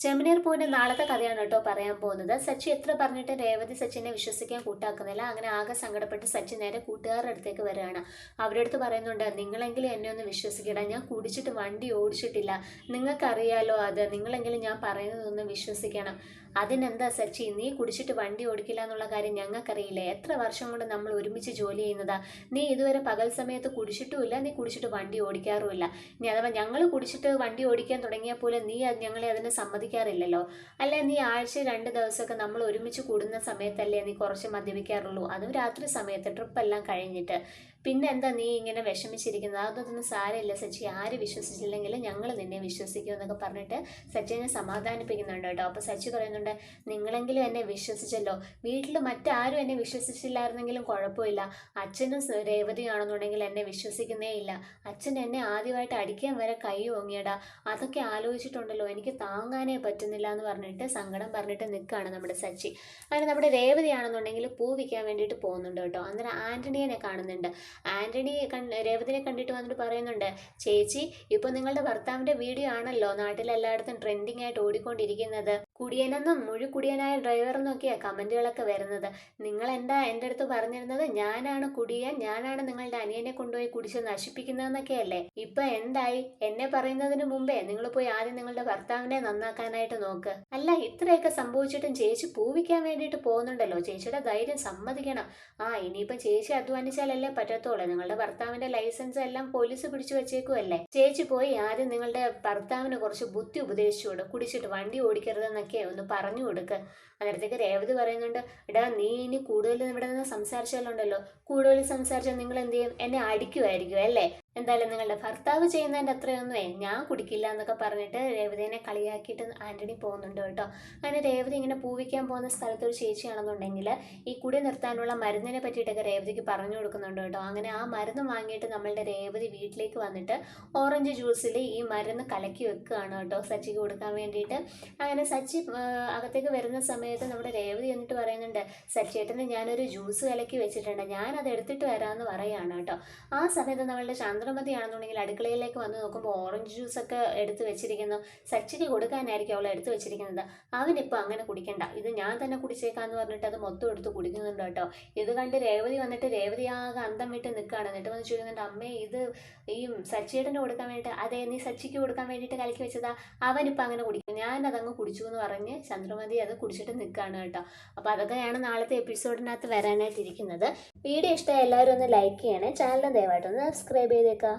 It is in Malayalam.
ചെമ്മനീർ പൂവിന്റെ നാളത്തെ കഥയാണ് കേട്ടോ പറയാൻ പോകുന്നത്. സച്ചി എത്ര പറഞ്ഞിട്ട് രേവതി സച്ചിനെ വിശ്വസിക്കാൻ കൂട്ടാക്കുന്നില്ല. അങ്ങനെ ആകെ സങ്കടപ്പെട്ട് സച്ചി നേരെ കൂട്ടുകാരുടെ അടുത്തേക്ക് വരികയാണ്. അവരുടെ അടുത്ത് പറയുന്നുണ്ട് നിങ്ങളെങ്കിലും എന്നെ ഒന്ന് വിശ്വസിക്കട. ഞാൻ കുടിച്ചിട്ട് വണ്ടി ഓടിച്ചിട്ടില്ല. നിങ്ങൾക്കറിയാലോ അത്. നിങ്ങളെങ്കിലും ഞാൻ പറയുന്നതൊന്ന് വിശ്വസിക്കണം. അതിനെന്താ സച്ചി? നീ കുടിച്ചിട്ട് വണ്ടി ഓടിക്കില്ല എന്നുള്ള കാര്യം ഞങ്ങൾക്കറിയില്ല? എത്ര വർഷം കൊണ്ട് നമ്മൾ ഒരുമിച്ച് ജോലി ചെയ്യുന്നതാ. നീ ഇതുവരെ പകൽ സമയത്ത് കുടിച്ചിട്ടുമില്ല. നീ കുടിച്ചിട്ട് വണ്ടി ഓടിക്കാറുമില്ല. ഇനി അഥവാ ഞങ്ങൾ കുടിച്ചിട്ട് വണ്ടി ഓടിക്കാൻ തുടങ്ങിയാൽ പോലും നീ ഞങ്ങളെ അതിനെ അതിന് സമ്മതിക്കാറില്ലല്ലോ അല്ല നീ ആഴ്ച രണ്ട് ദിവസമൊക്കെ നമ്മൾ ഒരുമിച്ച് കൂടുന്ന സമയത്തല്ലേ നീ കുറച്ച് മദ്യപിക്കാറുള്ളൂ? അതും രാത്രി സമയത്ത് ട്രിപ്പ് എല്ലാം കഴിഞ്ഞിട്ട്. പിന്നെ എന്താ നീ ഇങ്ങനെ വിഷമിച്ചിരിക്കുന്നത്? അതൊന്നും സാരമില്ല സച്ചി. ആര് വിശ്വസിച്ചില്ലെങ്കിലും ഞങ്ങൾ നിന്നെ വിശ്വസിക്കും എന്നൊക്കെ പറഞ്ഞിട്ട് സച്ചിനെ സമാധാനിപ്പിക്കുന്നുണ്ട് കേട്ടോ. അപ്പോൾ സച്ചി പറയുന്നുണ്ട് നിങ്ങളെങ്കിലും എന്നെ വിശ്വസിച്ചല്ലോ. വീട്ടിൽ മറ്റാരും എന്നെ വിശ്വസിച്ചില്ലായിരുന്നെങ്കിലും കുഴപ്പമില്ല. അച്ഛനും രേവതിയാണെന്നുണ്ടെങ്കിൽ എന്നെ വിശ്വസിക്കുന്നേ ഇല്ല. അച്ഛൻ എന്നെ ആദ്യമായിട്ട് അടിക്കാൻ വരെ കൈ ഓങ്ങിയടാ. അതൊക്കെ ആലോചിച്ചിട്ടുണ്ടല്ലോ. എനിക്ക് താങ്ങാനേ പറ്റുന്നില്ല എന്ന് പറഞ്ഞിട്ട് സങ്കടം പറഞ്ഞിട്ട് നിൽക്കുകയാണ് നമ്മുടെ സച്ചി. അങ്ങനെ നമ്മുടെ രേവതിയാണെന്നുണ്ടെങ്കിൽ പൂ വിൽക്കാൻ വേണ്ടിയിട്ട് പോകുന്നുണ്ട് കേട്ടോ. അന്നേരം ആന്റണിയനെ കാണുന്നുണ്ട്. ആന്റണി രേവതിനെ കണ്ടിട്ട് വന്നിട്ട് പറയുന്നുണ്ട് ചേച്ചി ഇപ്പോൾ നിങ്ങളുടെ ഭർത്താവിന്റെ വീഡിയോ ആണല്ലോ നാട്ടിലെല്ലായിടത്തും ട്രെൻഡിങ് ആയിട്ട് ഓടിക്കൊണ്ടിരിക്കുന്നത്. കുടിയനെന്നും മുഴുക്കുടിയനായ ഡ്രൈവർ എന്നൊക്കെയാണ് കമന്റുകളൊക്കെ വരുന്നത്. നിങ്ങൾ എന്താ എന്റെ അടുത്ത് പറഞ്ഞിരുന്നത്? ഞാനാണ് കുടിയൻ ഞാനാണ് നിങ്ങളുടെ അനിയനെ കൊണ്ടുപോയി കുടിച്ച് നശിപ്പിക്കുന്നതെന്നൊക്കെയല്ലേ? ഇപ്പൊ എന്തായി? എന്നെ പറയുന്നതിന് മുമ്പേ നിങ്ങൾ പോയി ആദ്യം നിങ്ങളുടെ ഭർത്താവിനെ നന്നാക്കാനായിട്ട് നോക്ക്. അല്ല ഇത്രയൊക്കെ സംഭവിച്ചിട്ടും ചേച്ചി പൂവിക്കാൻ വേണ്ടിയിട്ട് പോകുന്നുണ്ടല്ലോ. ചേച്ചിയുടെ ധൈര്യം സമ്മതിക്കണം. ആ ഇനിയിപ്പം ചേച്ചി അധ്വാനിച്ചാലല്ലേ പറ്റത്തുള്ളൂ. നിങ്ങളുടെ ഭർത്താവിന്റെ ലൈസൻസ് എല്ലാം പോലീസ് പിടിച്ചു വെച്ചേക്കുമല്ലേ ചേച്ചി പോയി ആദ്യം നിങ്ങളുടെ ഭർത്താവിന് കുറച്ച് ബുദ്ധി ഉപദേശിച്ചു കൊടു കുടിച്ചിട്ട് വണ്ടി ഓടിക്കരുതെന്നൊക്കെ ഒന്ന് പറഞ്ഞു കൊടുക്ക്. അന്നേരത്തേക്ക് രേവതി പറയുന്നുണ്ട് എടാ നീ ഇനി കൂടുതൽ ഇവിടെ നിന്ന് സംസാരിച്ചാലുണ്ടല്ലോ. കൂടുതൽ സംസാരിച്ചാൽ നിങ്ങൾ എന്ത് ചെയ്യും? എന്നെ അടിക്കുമായിരിക്കും അല്ലേ? എന്തായാലും നിങ്ങളുടെ ഭർത്താവ് ചെയ്യുന്നതിന്റെ അത്രയൊന്നുമേ ഞാൻ കുടിക്കില്ല എന്നൊക്കെ പറഞ്ഞിട്ട് രേവതിനെ കളിയാക്കിയിട്ട് ആന്റണി പോകുന്നുണ്ട് കേട്ടോ. അങ്ങനെ രേവതി ഇങ്ങനെ പൂവിക്കാൻ പോകുന്ന സ്ഥലത്ത് ഒരു ചേച്ചിയാണെന്നുണ്ടെങ്കിൽ ഈ കുടി നിർത്താനുള്ള മരുന്നിനെ പറ്റിയിട്ടൊക്കെ രേവതിക്ക് പറഞ്ഞു കൊടുക്കുന്നുണ്ട് കേട്ടോ. അങ്ങനെ ആ മരുന്ന് വാങ്ങിയിട്ട് നമ്മളുടെ രേവതി വീട്ടിലേക്ക് വന്നിട്ട് ഓറഞ്ച് ജ്യൂസിൽ ഈ മരുന്ന് കലക്കി വെക്കുകയാണ് കേട്ടോ സച്ചിക്ക് കൊടുക്കാൻ വേണ്ടിയിട്ട്. അങ്ങനെ സച്ചി അകത്തേക്ക് വരുന്ന സമയത്ത് നമ്മുടെ രേവതി എന്നിട്ട് പറയുന്നുണ്ട് സച്ചേട്ടന് ഞാനൊരു ജ്യൂസ് കലക്കി വെച്ചിട്ടുണ്ട്. ഞാനത് എടുത്തിട്ട് വരാമെന്ന് പറയുകയാണ് കേട്ടോ. ആ സമയത്ത് നമ്മളുടെ ചന്ദ്രമതി ആണെന്നുണ്ടെങ്കിൽ അടുക്കളയിലേക്ക് വന്ന് നോക്കുമ്പോൾ ഓറഞ്ച് ജ്യൂസ് ഒക്കെ എടുത്ത് വെച്ചിരിക്കുന്നു. സച്ചിക്ക് കൊടുക്കാനായിരിക്കും അവൾ എടുത്ത് വെച്ചിരിക്കുന്നത്. അവനിപ്പോൾ അങ്ങനെ കുടിക്കണ്ട. ഇത് ഞാൻ തന്നെ കുടിച്ചേക്കാന്ന് പറഞ്ഞിട്ട് അത് മൊത്തം എടുത്ത് കുടിക്കുന്നുണ്ട് കേട്ടോ. ഇത് കണ്ട് രേവതി വന്നിട്ട് രേവതി ആകെ അന്തം വിട്ട് നിൽക്കുകയാണ്. എന്നിട്ട് വന്ന് ചോദിക്കുന്നുണ്ട് അമ്മേ ഇത് ഈ സച്ചിയേട്ടന് കൊടുക്കാൻ വേണ്ടിയിട്ട് അതെ നീ സച്ചിക്ക് കൊടുക്കാൻ വേണ്ടിയിട്ട് കലക്കി വെച്ചതാ. അവനിപ്പോൾ അങ്ങനെ കുടിക്കും. ഞാൻ അതങ്ങ് കുടിച്ചു എന്ന് പറഞ്ഞ് ചന്ദ്രമതി അത് കുടിച്ചിട്ട് നിൽക്കുകയാണ് കേട്ടോ. അപ്പോൾ അതൊക്കെയാണ് നാളത്തെ എപ്പിസോഡിനകത്ത് വരാനായിട്ടിരിക്കുന്നത്. വീഡിയോ ഇഷ്ടമായ എല്ലാവരും ഒന്ന് ലൈക്ക് ചെയ്യണേ. ചാനൽ ദയവായിട്ടൊന്ന് സബ്സ്ക്രൈബ് देखा